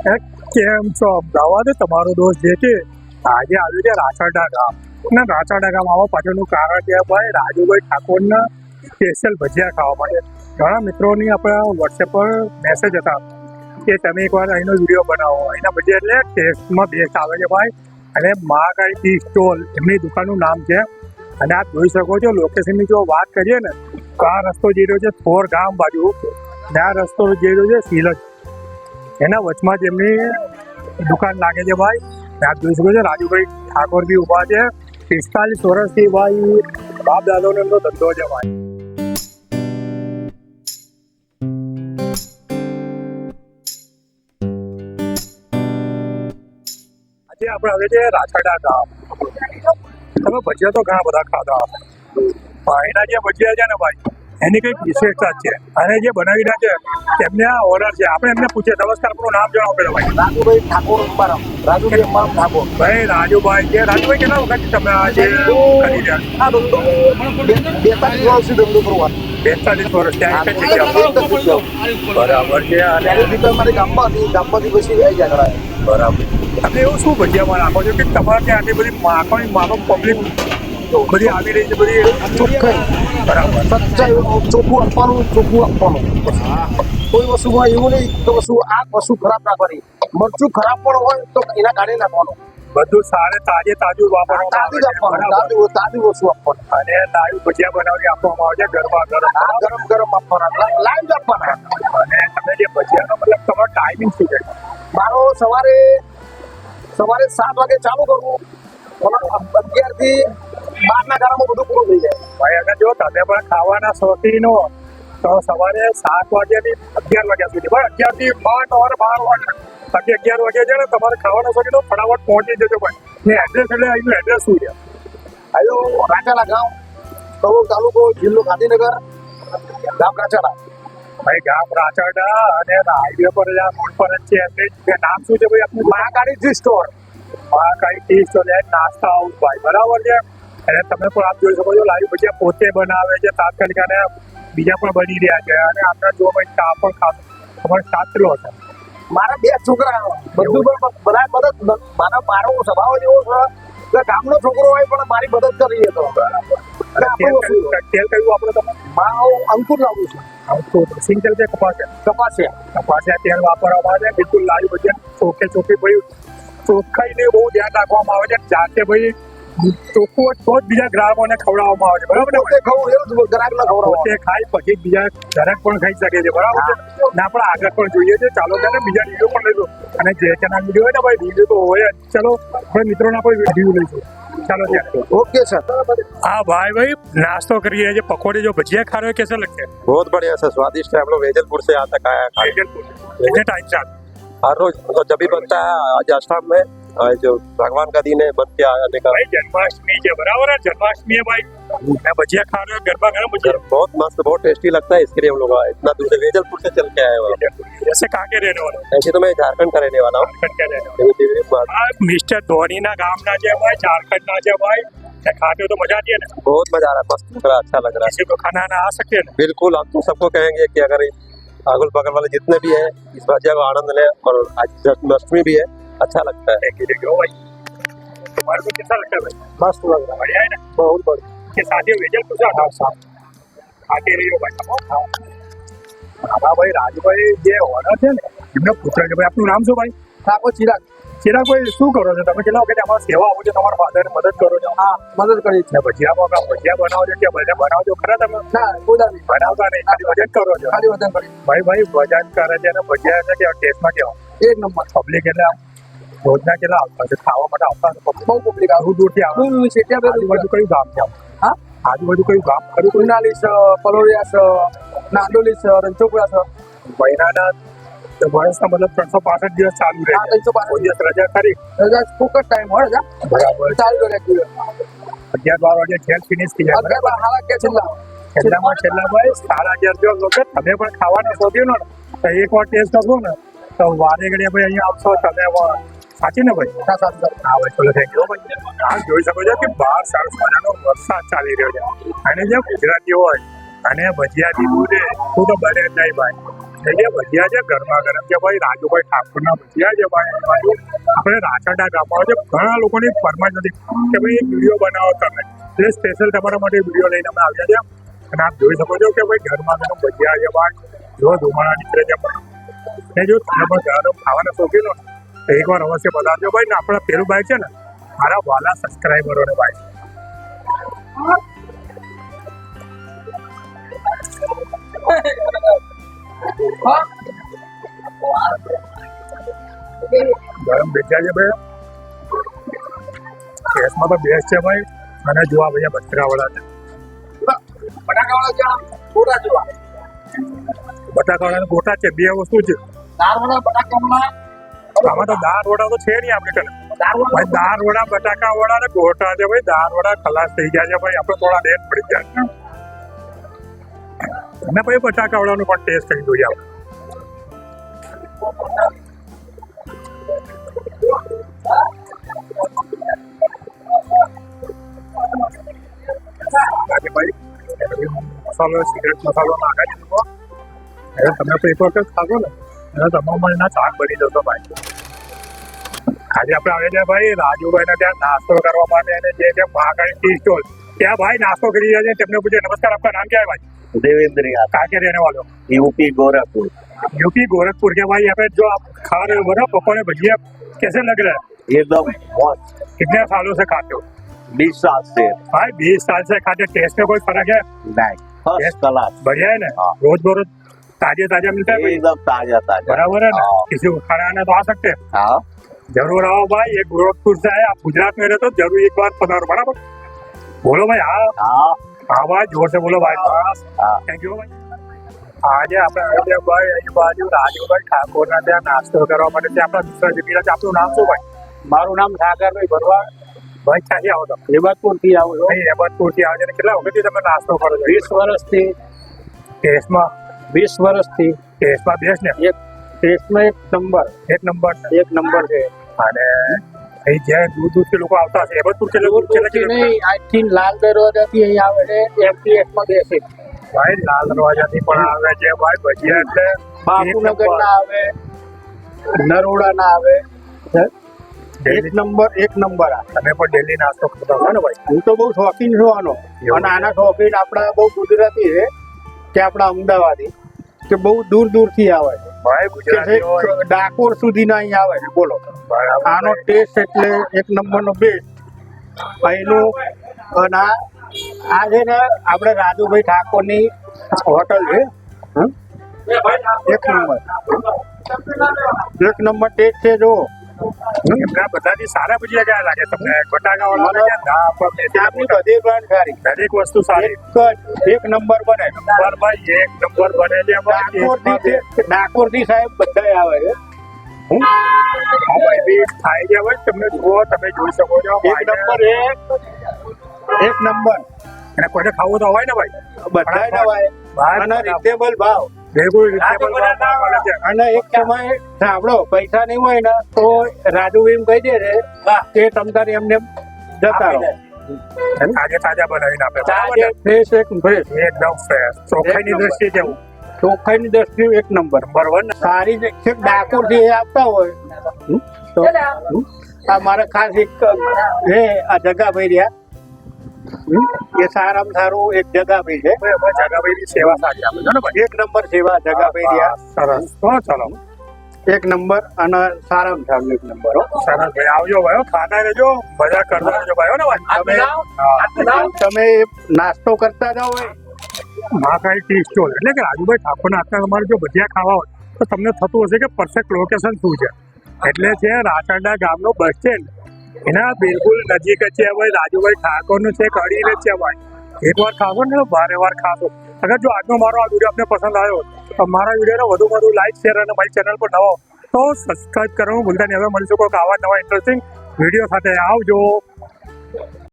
કેમ છો અમદાવાદ તમારો દોસ્ત જે છે આજે આવ્યું છે રાછાડા ગામ ના રાછાડા ગામ આવવા પાછળનું કારણ છે ભાઈ રાજુભાઈ ઠાકોરના સ્પેશિયલ ભજીયા ખાવા માટે ઘણા મિત્રોની આપણા વોટ્સએપ પર મેસેજ હતા કે તમે એકવાર અહીંનો વીડિયો બનાવો. અહીંના ભજીયા એટલે ટેસ્ટમાં બેસ્ટ આવે છે ભાઈ. અને મહાકાળી ટી સ્ટોલ એમની દુકાનનું નામ છે. અને આપ જોઈ શકો છો લોકેશનની જો વાત કરીએ ને, તો આ રસ્તો જઈ રહ્યો છે થોર ગામ બાજુ. ને આ રસ્તો જઈ રહ્યો છે સિલજ એના વચમાં જ એમની દુકાન લાગે છે ભાઈ. આપ જોઈ શકો છો, રાજુભાઈ ઠાકોર બી ઊભા છે. પિસ્તાલીસ વર્ષથી ભાઈ બાપ દાદાનો એમનો ધંધો છે ભાઈ. આજે આપણે હવે છે રાછડા ગામ તમે ભજીયા તો ઘણા બધા ખાધા. એના જે ભજીયા છે ને ભાઈ એની કંઈક વિશેષતા છે. અને જે બનાવી રહ્યા છે તેમને આ ઓનર છે. આપણે એમને પૂછીએ. નમસ્કાર આપણું નામ જણાવો પેલો ભાઈ. રાજુભાઈ ઠાકોર અંબારામ. રાજુભાઈ અંબારામ ઠાકોર. ભાઈ રાજુભાઈ છે. રાજુભાઈ કેટલા વખત તમે આ જે કરી રહ્યા બેતાલીસ વર્ષથી ધંધો કરવા બેતાલીસ વર્ષ. ત્યાં જ બરાબર છે. અને ત્યારે ગામમાં ગામમાંથી પછી આવી જાય બરાબર. તમે એવું શું ભજીયામાં નાખો છો? કે તમારે ત્યાં આટલી બધી માખણી માનો પબ્લિક બધી આવી રહી છે બધી ચોખ્ખાઈ. બરાબર. સચ્ચાઈ ચોખ્ખું આપવાનું ચોખ્ખું આપવાનું. કોઈ વસ્તુમાં એવું નહીં તો વસ્તુ આ વસ્તુ ખરાબ નાખવાની મરચું ખરાબ પણ હોય તો એના કાઢી નાખવાનું. બધું સારે તાજે તાજું વાપરવાનું તાજું તાજું વસ્તુ આપવાનું. અને તાજું ભજીયા બનાવી આપવામાં આવે છે ગરમા ગરમ. ગરમ ગરમ આપવાના. લાઈવ આપવાના. અને તમે જે ભજીયાનો મતલબ તમારો ટાઈમિંગ શું છે? મારો સવારે સવારે સાત વાગે ચાલુ કરવું અગિયારથી ગાળામાં બધું પૂરું થઈ જાય. ભાઈ અગર જો તમે પણ ખાવાના શોખીન તો સવારે સાત વાગ્યાથી અગિયાર વાગ્યા સુધી પણ અગિયારથી બાર બાર વાગે બાકી અગિયાર વાગે છે ને તમારે ખાવાના શોખીન ફટાફટ પહોંચી જજો ભાઈ. ને એડ્રેસ એટલે અહીંનું એડ્રેસ શું છે? આવ્યો રાજાલા ગામ કડોલ તાલુકો જિલ્લો ગાંધીનગર ગામ રાજાલા ભાઈ ગામ રાચરડા અને હાઈવે પર જ આ રોડ પર જ છે એટલે નામ શું છે ભાઈ આપનું? Mahakali store. Mahakali tea store નાસ્તા આવું ભાઈ બરાબર છે? અને તમે પણ આપ જોઈ શકો છો લાઈવ ભજીયા પોતે બનાવે છે તાત્કાલિક અને બીજા પણ બની રહ્યા છે અને આપણે જો ભાઈ ચા પણ ખાતો. તમારે કેટલો હશે મારા બે છોકરા બધું પણ બધા મદદ મારા મારો સ્વભાવ જ એવો છે કે ગામનો છોકરો હોય પણ મારી મદદ કરીએ તો. અને અને તેલ કયું આપણે તમે અંકુર લાવું છું. તેલ છે કપાસ કપાસિયા. કપાસિયા તેલ વાપરવામાં આવે બિલકુલ લાવી ભજીયા ચોખે ચોખ્ખી ભાઈ ચોખ્ખાઈને બહુ ધ્યાન રાખવામાં આવે છે. જાતે ભાઈ ચોખ્ખું હોય તો જ બીજા ગ્રાહકોને ખવડાવવામાં આવે છે બરાબર ને પોતે ખાવું એવું જ ગ્રાહક ના ખવડાવવાનું પોતે ખાઈ પછી બીજા ગ્રાહક પણ ખાઈ શકે છે બરાબર છે ને આપણે આગળ પણ જોઈએ છે ચાલો ત્યારે બીજા વિડીયો પણ લઈશું અને જે ચેનલ વિડીયો હોય ને ભાઈ વિડીયો તો હોય જ ચલો ભાઈ મિત્રોના પણ વિડીયો લઈશું ચાલો ત્યારે ઓકે સર હા ભાઈ ભાઈ नाश्तो करिए जो पकौड़े जो भजिया खा रहे हो कैसे लगते हैं बहुत बढ़िया सर स्वादिष्ट है हम लोग वेजलपुर से यहाँ तक आया है खाने। कितने टाइम से आते हर रोज मतलब जब भी बनता है आज आश्रम में और जो भगवान का दिन है बन के आने का। भाई जन्माष्टमी है बराबर है जन्माष्टमी है भाई। मैं भजिया खा रहे हो गरबा गरम भजिया बहुत मस्त बहुत टेस्टी लगता है इसके लिए हम लोग आए। इतना दूर से वेजलपुर से चल के आए हुए हैं। जैसे कहाँ के रहने वाले ऐसे तो मैं झारखंड का रहने वाला हूँ। मिस्टर धोनी ना गाम ना जे भाई झारखंड ना जे भाई। खाते हो तो मज़ा आती है ना? बहुत मज़ा आ रहा है मस्त लग रहा अच्छा लग रहा है। किसी को खाना ना आ सकते हैं बिल्कुल हम तो सबको कहेंगे कि अगर अगल बगल वाले जितने भी हैं इस भजिया का आनंद लें और आज जन्माष्टमी भी है। अच्छा लगता है देखिए देखिए ओ भाई तुम्हारे को कैसा लगता है भाई મસ્ત લગ રહા बढ़िया है ना बहुत बढ़िया के साथ ये वेजल कुछ आता साथ ખાતે રહ્યો ભાઈ તમે હા ભાઈ રાજુભાઈ જે ઓર્ડર છે ને એમને પૂછે છે ભાઈ આપનું નામ શું ભાઈ ઠાકોર ચિરાગ ચિરાગભાઈ શું કરો છો તમે કેટલા વખત અમારા સેવા આવો છો તમારા ફાધર મદદ કરો છો હા મદદ કરી છે ને ભજીયા કામ ભજીયા બનાવો છો કે ભજીયા બનાવો છો ખરા તમે ના કોઈ નહીં બનાવતા નહીં ખાલી વજન કરો છો ખાલી વજન કરી ભાઈ ભાઈ વજન કરે છે અને ભજીયા છે કે ટેસ્ટમાં કેવા એક નંબર પબ્લિક એટલે રોજના કેટલા આવતા છે? ખાવા માટે આવતા. બહુ પબ્લિક દૂર દૂરથી આવે. છે ત્યાં આજુબાજુ કયું ગામ છે? હા? આજુબાજુ કયું ગામ? ખરું ઉનાલી છે પલોરિયા છે નાંદોલી છે રંચોકડા છે. મહિનાના વર્ષના મતલબ ત્રણસો પાસઠ દિવસ ચાલુ રહે ત્રણસો પાસઠ દિવસ રજા ખરી? રજા ફોકસ ટાઈમ હોય રજા. બરાબર. ચાલુ રેગ્યુલર અગિયાર બાર વાગે ખેલ ફિનિશ થઈ જાય અગિયાર બાર હાલા કે છેલ્લા. છેલ્લામાં છેલ્લા ભાઈ સાડા અગિયાર જો વખત તમે પણ ખાવાના શોધ્યું ને તો એક વાર ટેસ્ટ કરશો ને. તો વારે ઘડીએ ભાઈ અહીંયા આવશો તમે સાચી ને ભાઈ? હા સાચું સાચું. હા ભાઈ ચલો થેન્ક યુ ભાઈ આ જોઈ શકો છો કે બહાર સરસ મજાનો વરસાદ ચાલી રહ્યો છે. અને જે ગુજરાતી હોય અને ભજીયા દીધું છે તું તો બને જ નહીં ભાઈ. જે ભજીયા છે ગરમા ગરમ છે ભાઈ રાજુભાઈ ઠાકોરના ભજીયા છે ભાઈ બાજુ આપણે રાચરડા ગામમાં છે ઘણા લોકોની ફરમાઈશ નથી કે ભાઈ એક વીડિયો બનાવો તમે. એટલે સ્પેશિયલ તમારા માટે વીડિયો લઈને અમે આવ્યા છે અને આપ જોઈ શકો છો કે ભાઈ ઘરમાં ગરમ ભજીયા છે ભાઈ. જો ધુમાડા નીકળે છે પણ. ને જો તમે ગરમ ખાવાના શોખીન હો તો એકવાર અવશ્ય પધારજો ભાઈ ને આપણા પેલું ભાઈ છે ને, મારા વાલા સબસ્ક્રાઈબરોને ભાઈ. ગરમ બેઠા છે ભાઈ. કેસમાં તો બેસ્ટ છે ભાઈ. અને જોવા ભાઈ બચરાવાળા છે. બટાકાવાળા ગોટા છે, બે વસ્તુ છે. બટાકાવાળા આમાં તો દાળ વડા તો છે નહીં આપણે કને ભાઈ દાળ વડા બટાકા વડા ને ગોટા છે ભાઈ. દાળ વડા ખલાસ થઈ ગયા છે ભાઈ. આપણે થોડા લેટ પડી ગયા છે. અને ભાઈ બટાકા વડાનો પણ ટેસ્ટ કરી જોઈએ આપણે. બાકી ભાઈ મસાલો સિગરેટ મસાલો નાખે છે. તમે પેપર એક વખત ખાશો ને એટલે તમારા એના શાક બની જશો ભાઈ. આજે આપણે આવે છે ભાઈ રાજુભાઈ ને ત્યાં નાસ્તો કરવા માટે અને જે છે મહાકાળી ટી સ્ટોલ ત્યાં ભાઈ નાસ્તો કરી રહ્યા છે તેમને પૂછે નમસ્કાર આપકા નામ क्या है भाई देवेंद्र यादव कहाँ के रहने वाले हो यूपी गोरखपुर यूपी गोरखपुर के भाई यहाँ पे जो आप खा रहे हो बना पकौड़े भजिया कैसे लग रहा है एकदम मस्त कितने सालों से खाते हो बीस साल से भाई बीस साल से खाते टेस्ट में कोई फर्क है नहीं फर्स्ट क्लास बढ़िया है ना हाँ। रोज बरोज ताजे ताजा मिलता है भाई एकदम ताजा ताजा बराबर है ना हाँ। किसी को खाना आना तो आ सकते हैं જરૂર આવો ભાઈ એક ગોરખપુર છે આ ગુજરાત મેં રહેતો જરૂર એક વાર પધારો બરાબર? બોલો ભાઈ હા? હા. હા ભાઈ જોર સે બોલો ભાઈ. થેન્ક યુ ભાઈ. આજે આપણે અયોધ્યા ભાઈ અહીં બાજુ રાજુભાઈ ઠાકોરના ત્યાં નાસ્તો કરવા માટે ત્યાં આપણા મિત્ર જમીરા છે આપણું નામ શું ભાઈ? મારું નામ સાગરભાઈ ભરવા ભાઈ ક્યાંથી આવો તમે? હેબતપુરથી આવો છો. હેબતપુરથી આવો છો. કેટલા વખતથી તમે નાસ્તો કરો છો? વીસ વર્ષથી. કેસમાં વીસ વર્ષથી. ટેસ્ટમાં બેસ્ટ ને? એક ટેસ્ટમાં એક નંબર. એક નંબર એક નંબર છે. અને અહીં જે દૂર દૂરથી લોકો આવતા હશે લોકો કેટલા દૂરથી કિલોમીટર? નહીં આજથી લાલ દરવાજાથી અહીં આવે છે એમપીએસમાં બેસે. ભાઈ લાલ દરવાજાથી પણ આવે છે ભાઈ ભજીયા એટલે બાપુનગર ના આવે નરોડા ના આવે એક નંબર એક નંબર આ તમે પણ ડેલી નાસ્તો કરતા ને ભાઈ? હું તો બહુ શોખીન છું આનો અને આના શોખીન આપણા બહુ ગુજરાતી છે કે આપણા અમદાવાદી કે બહુ દૂર દૂરથી આવે છે. ડાકોર સુધી ના અહીં આવે છે બોલો. આનો ટેસ્ટ એટલે એક નંબર નો બેસ્ટ અહીંનું અને આ છે ને આપણે રાજુભાઈ ઠાકોરની હોટલ છે? એક નંબર. એક નંબર ટેસ્ટ છે જો એમના બધાથી સારા ભજીયા કયા લાગે? તમને બટાકા વાળા બધી બ્રાન્ડ સારી. દરેક વસ્તુ સારી. એક નંબર બને. નંબર ભાઈ એક નંબર બને છે ડાકોરથી સાહેબ બધા આવે છે. થાય છે ભાઈ તમને જુઓ તમે જોઈ શકો છો. એક નંબર એક એક નંબર. અને કોઈને ખાવું તો હોય ને ભાઈ? બધા રિઝનેબલ ભાવ. બિલકુલ. અને એક સમય સાંભળો પૈસા નહીં હોય ને તો રાજુ એમ કહી દે છે કે તમ તારે એમને જતા રહો. તાજે તાજા બનાવીને આપે. તાજે ફ્રેશ એક ફ્રેશ એકદમ ફ્રેશ ચોખ્ખાઈની. દ્રષ્ટિએ કેવું? ચોખ્ખાઈની દ્રષ્ટિએ એક નંબર વન સારી જે છે ડાકોરથી એ આપતા હોય. તો આ મારે ખાસ એક હે આ જગાભાઈ રહ્યા હમ, એ સારામાં સારું એક જગાભાઈ છે. જગાભાઈની સેવા સારી આપે છે ને એક નંબર સેવા જગાભાઈ સરસ. તો ચલો. એક નંબર અને સારામાં સારું એક નંબર હો. સરસ ભાઈ આવજો ભાઈ. ખાતા રહેજો મજા કરતા રહેજો ભાઈ હો ને ભાઈ? તમે. તમે નાસ્તો કરતા જાઓ હોય મહાકાળી ટી સ્ટોલ એટલે કે રાજુભાઈ ઠાકોરના હાથના તમારે જો ભજીયા ખાવા હોય તો તમને થતું હશે કે પરફેક્ટ લોકેશન શું છે? એટલે છે રાચરડા ગામનો બસ સ્ટેન્ડ એના બિલકુલ નજીક જ છે ભાઈ, રાજુભાઈ ઠાકોરનું છે, કડીને છે ભાઈ. એકવાર ખાશો ને, ભારે વારે વાર ખાશો. અગર જો આજનો મારો આ વીડિયો આપને પસંદ આવ્યો, તો મારા વિડીયોને વધુ વધુ લાઈક શેર અને મારી ચેનલ પર નવો, તો સબસ્ક્રાઈબ કરવાનું ભૂલતા નહીં. હવે મળીશું કોઈક આવા નવા ઇન્ટરેસ્ટિંગ વીડિયો સાથે. આવજો.